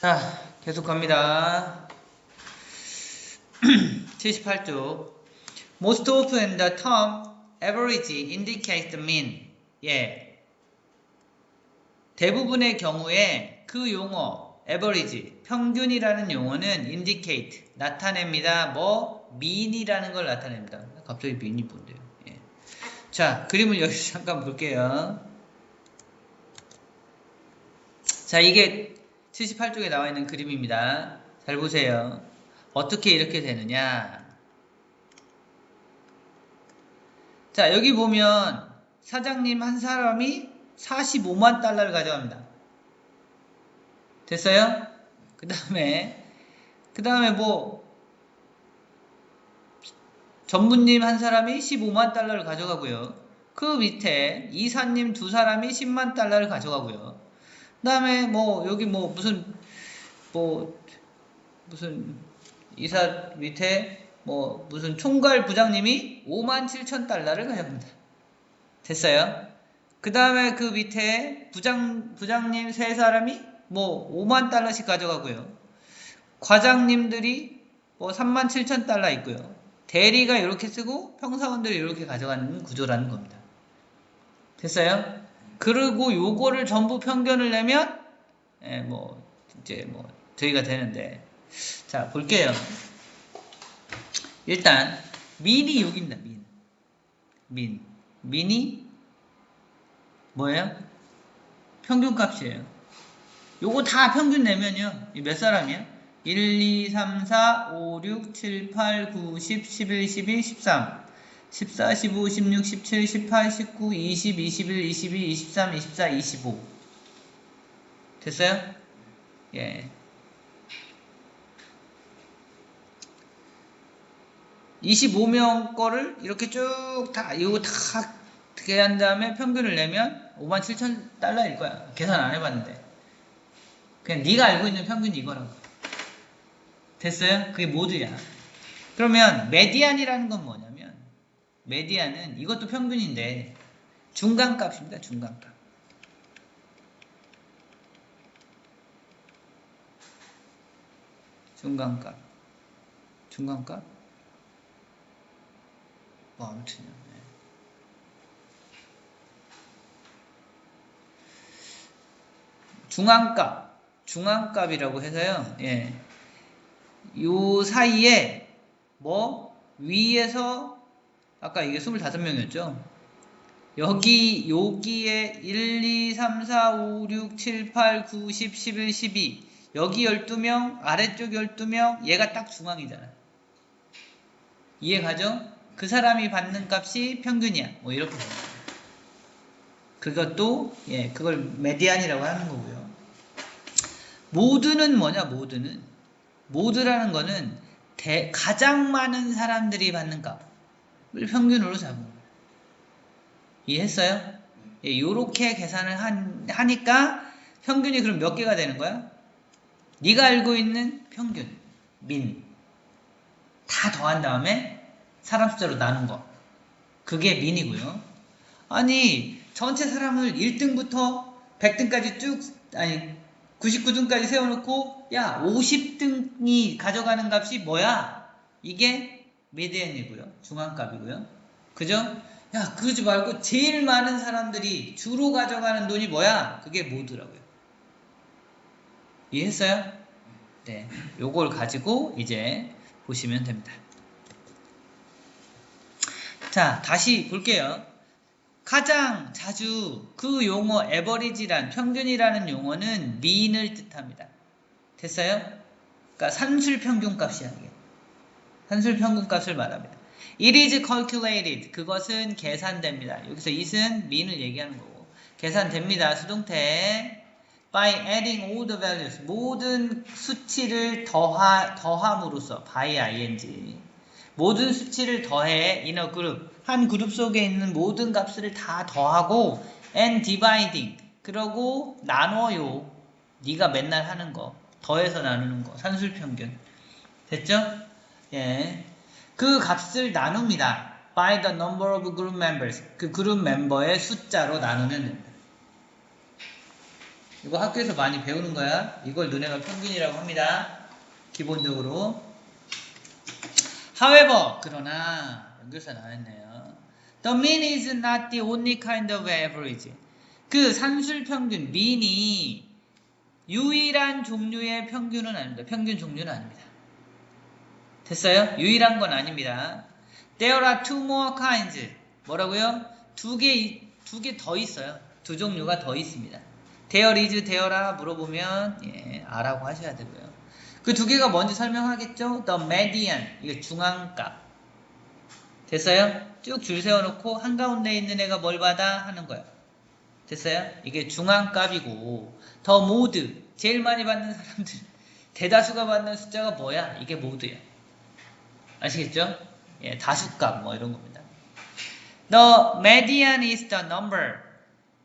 자, 계속 갑니다. 78쪽. Most often the term average indicates the mean. 예. 대부분의 경우에 그 용어 average, 평균이라는 용어는 indicate, 나타냅니다. 뭐 mean이라는 걸 나타냅니다. 갑자기 mean이 뭔데요? 예. 자, 그림을 여기서 잠깐 볼게요. 자, 이게 78쪽에 나와 있는 그림입니다. 잘 보세요. 어떻게 이렇게 되느냐. 자, 여기 보면 사장님 한 사람이 45만 달러를 가져갑니다. 됐어요? 그 다음에, 그 다음에 뭐, 전무님 한 사람이 15만 달러를 가져가고요. 그 밑에 이사님 두 사람이 10만 달러를 가져가고요. 그 다음에 뭐 여기 뭐 무슨 뭐 무슨 이사 밑에 뭐 무슨 총괄 부장님이 5만 7천 달러를 가져갑니다. 됐어요? 그 다음에 그 밑에 부장 부장님 세 사람이 뭐 5만 달러씩 가져가고요. 과장님들이 뭐 3만 7천 달러 있고요. 대리가 이렇게 쓰고 평사원들이 이렇게 가져가는 구조라는 겁니다. 됐어요? 그리고 요거를 전부 평균을 내면 예, 뭐 이제 뭐 저희가 되는데 자 볼게요. 일단 민이 여기입니다. 민. 민. 민이 뭐예요? 평균값이에요. 요거 다 평균 내면요. 이 몇 사람이야? 1, 2, 3, 4, 5, 6, 7, 8, 9, 10, 11, 12, 13. 14, 15, 16, 17, 18, 19, 20, 21, 22, 23, 24, 25. 됐어요? 예. 25명 거를 이렇게 쭉 다, 이거 다, 어떻게 한 다음에 평균을 내면 5만 7천 달러일 거야. 계산 안 해봤는데. 그냥 네가 알고 있는 평균이 이거라고. 됐어요? 그게 모두야. 그러면 메디안이라는 건 뭐냐면 메디안은 이것도 평균인데 중간값입니다. 중간값. 중간값. 중간값? 뭐 아무튼요. 네. 중앙값. 중앙값이라고 해서요. 예. 요 사이에 뭐 위에서 아까 이게 25명이었죠. 여기 여기에 1, 2, 3, 4, 5, 6, 7, 8, 9, 10, 11, 12 여기 12명 아래쪽 12명 얘가 딱 중앙이잖아. 이해 가죠? 그 사람이 받는 값이 평균이야. 뭐 이렇게 그것도 예 그걸 메디안이라고 하는 거고요. 모드는 뭐냐 모드는 모드라는 거는 대, 가장 많은 사람들이 받는 값을 평균으로 잡은 거예요. 이해했어요? 예, 요렇게 계산을 한, 하니까 평균이 그럼 몇 개가 되는 거야? 네가 알고 있는 평균, 민. 다 더한 다음에 사람 숫자로 나눈 거. 그게 민이고요. 아니, 전체 사람을 1등부터 100등까지 쭉, 아니, 99등까지 세워놓고 야 50등이 가져가는 값이 뭐야? 이게 메디안이고요. 중앙값이고요. 그죠? 야 그러지 말고 제일 많은 사람들이 주로 가져가는 돈이 뭐야? 그게 모드라고요. 이해했어요? 네. 요걸 가지고 이제 보시면 됩니다. 자 다시 볼게요. 가장 자주 그 용어 에버리지란 평균이라는 용어는 mean을 뜻합니다. 됐어요? 그러니까 산술 평균값이야 이게. 산술 평균값을 말합니다. It is calculated. 그것은 계산됩니다. 여기서 it은 mean을 얘기하는 거고 계산됩니다. 수동태 by adding all the values 모든 수치를 더하, 더함으로써 by ing 모든 수치를 더해 in a group 한 그룹 속에 있는 모든 값을 다 더하고 and dividing 그러고 나눠요 네가 맨날 하는 거 더해서 나누는 거 산술평균 됐죠? 예. 그 값을 나눕니다 by the number of group members 그 그룹 멤버의 숫자로 나누면 됩니다 이거 학교에서 많이 배우는 거야. 이걸 너네가 평균이라고 합니다. 기본적으로. However, 그러나 연결사 나왔네요. The mean is not the only kind of average. 그 산술 평균, mean이 유일한 종류의 평균은 아닙니다. 평균 종류는 아닙니다. 됐어요? 유일한 건 아닙니다. There are two more kinds. 뭐라고요? 두 개, 두 개 더 있어요. 두 종류가 더 있습니다. There is, there라 물어보면, 예, 아라고 하셔야 되고요. 그 두 개가 뭔지 설명하겠죠? The median, 이게 중앙값. 됐어요? 쭉 줄 세워놓고 한가운데 있는 애가 뭘 받아? 하는 거예요. 됐어요? 이게 중앙값이고, 더 모드, 제일 많이 받는 사람들, 대다수가 받는 숫자가 뭐야? 이게 모드야. 아시겠죠? 예, 다수값 뭐 이런 겁니다. The median is the number.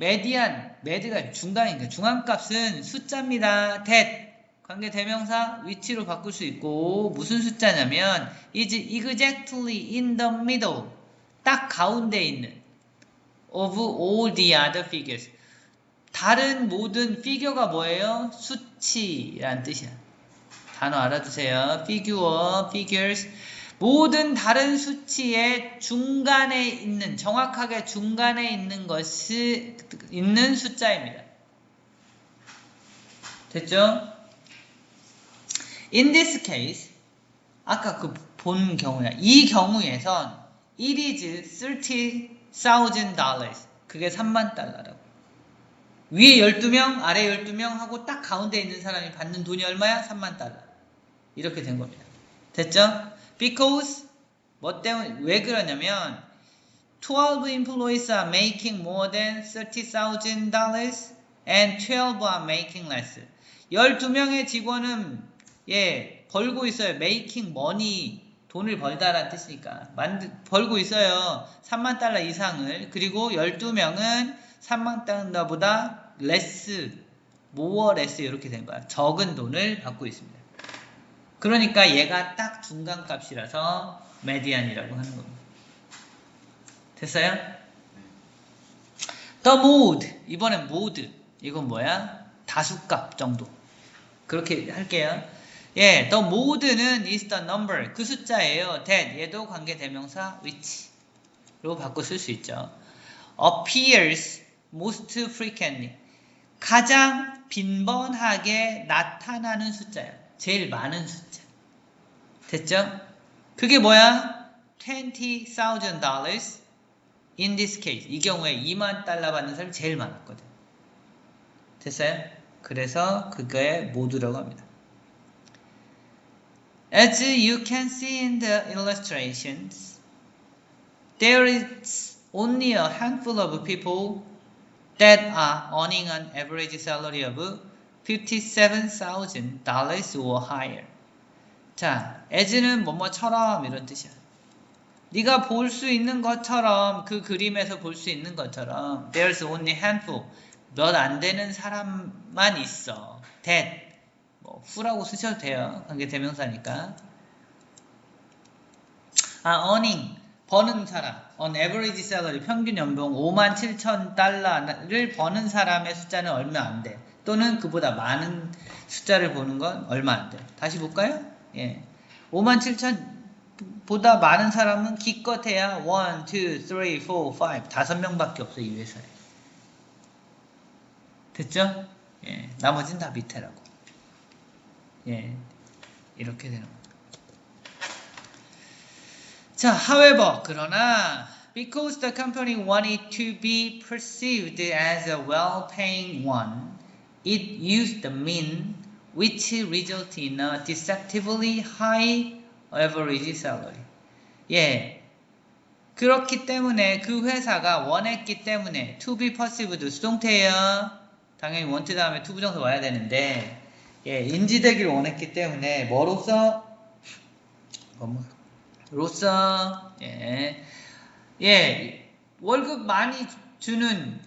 median, med가 중간인가 중앙값은 숫자입니다. that 관계 대명사 위치로 바꿀 수 있고 무슨 숫자냐면 is exactly in the middle 딱 가운데 있는 of all the other figures 다른 모든 피규어가 뭐예요? 수치란 뜻이야. 단어 알아두세요. figure, figures 모든 다른 수치의 중간에 있는 정확하게 중간에 있는 것이 있는 숫자입니다. 됐죠? In this case 아까 그 본 경우야. 이 경우에선 it is $30,000 그게 3만 달러라고. 위에 12명, 아래 12명 하고 딱 가운데 있는 사람이 받는 돈이 얼마야? 3만 달러. 이렇게 된 겁니다. 됐죠? Because 뭐 때문에 왜 그러냐면 12 employees are making more than $30,000 and 12 are making less. 12명의 직원은 예, 벌고 있어요. making money 돈을 벌다라는 뜻이니까 만드, 벌고 있어요. 3만 달러 이상을 그리고 12명은 3만 달러보다 less, more less 이렇게 된 거야. 적은 돈을 받고 있습니다. 그러니까 얘가 딱 중간 값이라서 메디안이라고 하는 겁니다. 됐어요? The mode 이번엔 mode 이건 뭐야? 다수값 정도 그렇게 할게요. 예, the mode는 is the number 그 숫자예요. that 얘도 관계대명사 which로 바꿔 쓸 수 있죠. appears most frequently 가장 빈번하게 나타나는 숫자예요. 제일 많은 숫자. 됐죠? 그게 뭐야? $20,000 in this case. 이 경우에 2만 달러 받는 사람이 제일 많았거든. 됐어요? 그래서 그거에 모두라고 합니다. As you can see in the illustrations, there is only a handful of people that are earning an average salary of $57,000 or higher. 자, as는 뭐뭐처럼 이런 뜻이야. 네가 볼 수 있는 것처럼 그 그림에서 볼 수 있는 것처럼 there's only handful 몇 안 되는 사람만 있어. that 뭐 who라고 쓰셔도 돼요. 관계 대명사니까. 아, earning 버는 사람, on average salary 평균 연봉 5만 7천 달러를 버는 사람의 숫자는 얼마 안 돼. 또는 그보다 많은 숫자를 보는 건 얼마 안 돼. 다시 볼까요? 예. 5만 7천 보다 많은 사람은 기껏해야 1, 2, 3, 4, 5 다섯 명밖에 없어 이 회사에. 됐죠? 예. 나머지는 다 밑에라고. 예. 이렇게 되는 겁니다. 자, however, 그러나 because the company wanted to be perceived as a well-paying one, it used the mean which resulted in a deceptively high average salary. 예. 그렇기 때문에 그 회사가 원했기 때문에 to be perceived 수동태예요. 당연히 want 다음에 to 부정사 와야 되는데 예, 인지되기를 원했기 때문에 뭐로써 뭐, 로서 예, 예 월급 많이 주는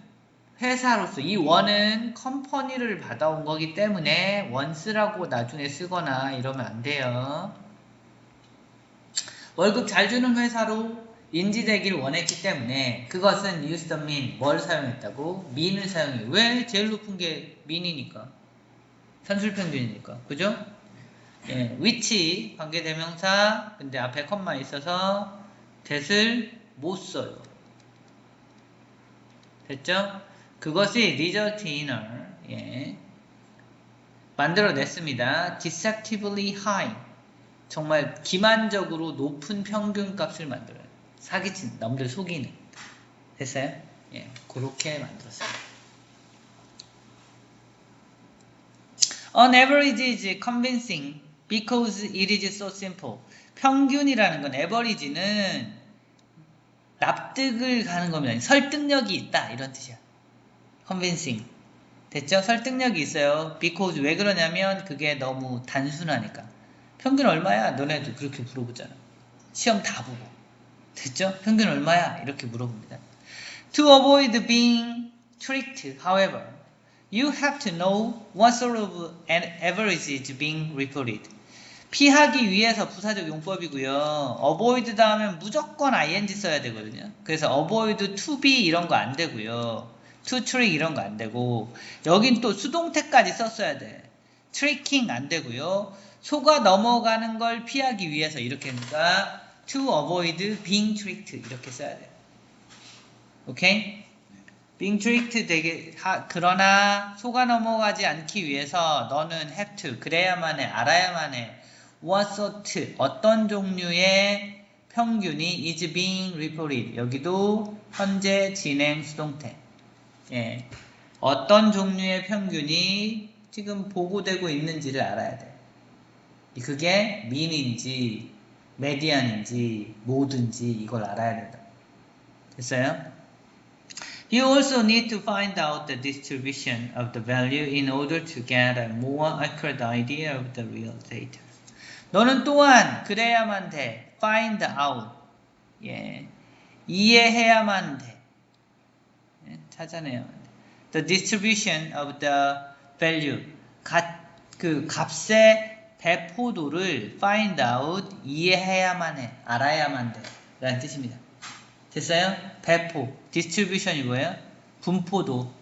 회사로서 이 원은 컴퍼니를 받아온 거기 때문에 원스라고 나중에 쓰거나 이러면 안 돼요. 월급 잘 주는 회사로 인지되길 원했기 때문에 그것은 the mean 뭘 사용했다고? mean을 사용해. 왜? 제일 높은 게 mean이니까. 산술평균이니까. 그죠? 예, which 관계대명사 근데 앞에 컴마 있어서 that을 못 써요. 됐죠? 그것이 result inner 예. 만들어냈습니다. deceptively high 정말 기만적으로 높은 평균 값을 만들어요. 사기친 남들 속이는 됐어요? 예, 그렇게 만들었어요. On average is convincing because it is so simple. 평균이라는 건 average는 납득을 가는 겁니다. 설득력이 있다 이런 뜻이야. Convincing 됐죠? 설득력이 있어요. because 왜 그러냐면 그게 너무 단순하니까. 평균 얼마야? 너네도 그렇게 물어보잖아. 시험 다 보고. 됐죠? 평균 얼마야? 이렇게 물어봅니다. To avoid being tricked, however, you have to know what sort of an average is being reported. 피하기 위해서 부사적 용법이고요. avoid 다음에 무조건 ing 써야 되거든요. 그래서 avoid to be 이런 거 안 되고요. To trick 이런 거 안 되고 여긴 또 수동태까지 썼어야 돼. tricking 안 되고요. 속아 넘어가는 걸 피하기 위해서 이렇게 하니까 to avoid being tricked 이렇게 써야 돼. 오케이? being tricked 되게 하, 그러나 속아 넘어가지 않기 위해서 너는 have to 그래야만 해 알아야만 해 what sort 어떤 종류의 평균이 is being reported 여기도 현재 진행 수동태 예. 어떤 종류의 평균이 지금 보고되고 있는지를 알아야 돼. 그게 민인지 메디안인지 뭐든지 이걸 알아야 된다. 됐어요? You also need to find out the distribution of the value in order to get a more accurate idea of the real data. 너는 또한 그래야만 돼. find out. 예. 이해해야만 돼. 돼. The distribution of the value. 가, 그 값의 배포도를 find out 이해해야만 해. 알아야만 돼. 라는 뜻입니다. 됐어요? 배포. distribution이 뭐예요? 분포도.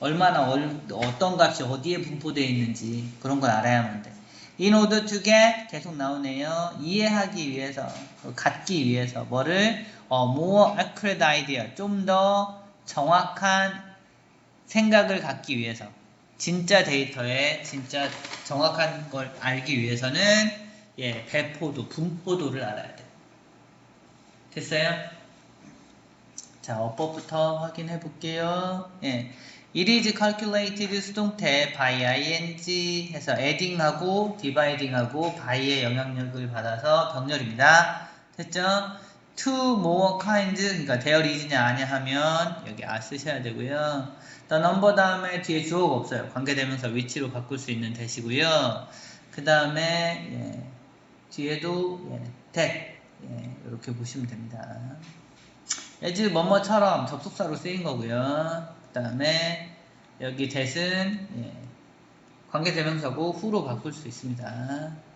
얼마나 얼, 어떤 값이 어디에 분포되어 있는지 그런 걸 알아야만 돼. In order to get 계속 나오네요. 이해하기 위해서, 갖기 위해서 뭐를 어, more accurate idea 좀 더 정확한 생각을 갖기 위해서 진짜 데이터에 진짜 정확한 걸 알기 위해서는 예, 배포도, 분포도를 알아야 돼. 됐어요? 자, 어법부터 확인해 볼게요. 예. It is calculated 수동태 by ing 해서 adding하고 dividing하고 by의 영향력을 받아서 병렬입니다. 됐죠? Two more kinds 그러니까 대열 이지냐 아냐 하면 여기 아 쓰셔야 되고요. the number 다음에 뒤에 주어가 없어요. 관계대명사 위치로 바꿀 수 있는 대시고요. 그 다음에 예, 뒤에도 예, that 예, 이렇게 보시면 됩니다. as 뭐뭐처럼 접속사로 쓰인 거고요. 그 다음에 여기 that은 예, 관계대명사고 who로 바꿀 수 있습니다.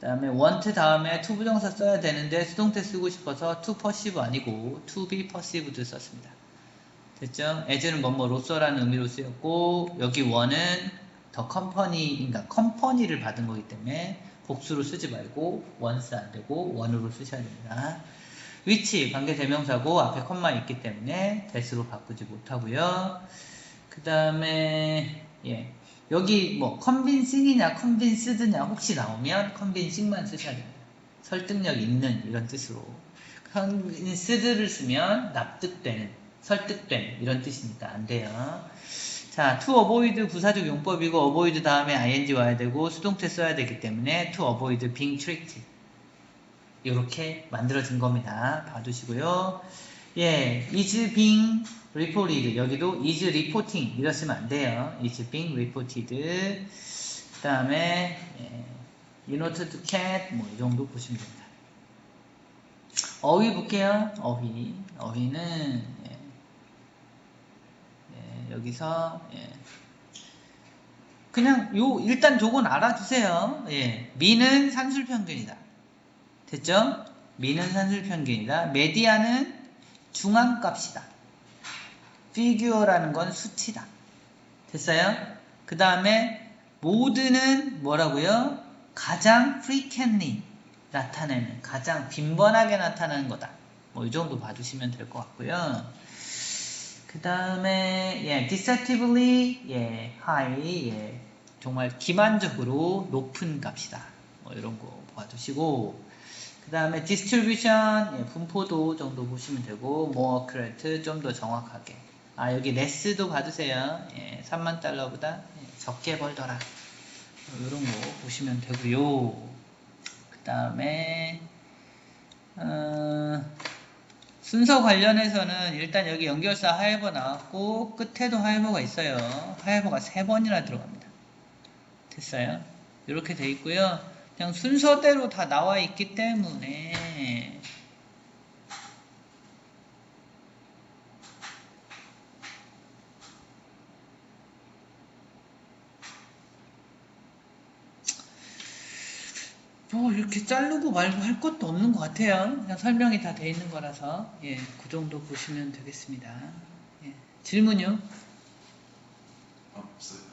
그 다음에 want 다음에 to 부정사 써야 되는데 수동태 쓰고 싶어서 to perceive 아니고 to be perceived 썼습니다. 됐죠? as는 뭐뭐로서라는 의미로 쓰였고 여기 one은 더 컴퍼니, 그러니까 컴퍼니를 받은 거기 때문에 복수로 쓰지 말고 once 안 되고 one으로 쓰셔야 됩니다. which 관계 대명사고 앞에 컴마 있기 때문에 that으로 바꾸지 못하고요. 그 다음에 예. 여기 뭐 컨빈싱이냐 컨빈스드냐 혹시 나오면 컨빈싱만 쓰셔야 됩니다. 설득력 있는 이런 뜻으로 컨빈스드를 쓰면 납득되는 설득된 이런 뜻이니까 안 돼요. 자, to avoid 부사적 용법이고 avoid 다음에 ing 와야 되고 수동태 써야 되기 때문에 to avoid being tricked 이렇게 만들어진 겁니다. 봐두시고요. 예, is being reported 여기도 is reporting 이랬으면 안 돼요. is being reported 그 다음에 예, note to cat 뭐 이 정도 보시면 됩니다. 어휘 볼게요. 어휘 어휘는 예, 예, 여기서 예, 그냥 요 일단 저건 알아두세요. 예, 미는 산술평균이다. 됐죠? 미는 산술평균이다. 메디안은 중앙값이다. 피규어라는 건 수치다. 됐어요? 그 다음에 모드는 뭐라고요? 가장 frequently 나타내는 가장 빈번하게 나타나는 거다. 뭐 이 정도 봐주시면 될 것 같고요. 그 다음에 예, deceptively 예, high 예, 정말 기만적으로 높은 값이다. 뭐 이런 거 봐주시고 그 다음에 distribution 예, 분포도 정도 보시면 되고 more accurate 좀 더 정확하게 아 여기 레스도 봐주세요. 예, 3만 달러보다 예, 적게 벌더라. 이런 거 보시면 되고요. 그 다음에 어, 순서 관련해서는 일단 여기 연결사 하이버 나왔고 끝에도 하이버가 있어요. 하이버가 세 번이나 들어갑니다. 됐어요? 이렇게 돼 있고요. 그냥 순서대로 다 나와 있기 때문에 이렇게 자르고 말고 할 것도 없는 것 같아요. 그냥 설명이 다 돼 있는 거라서 예, 그 정도 보시면 되겠습니다. 예, 질문요? 아, 없어요.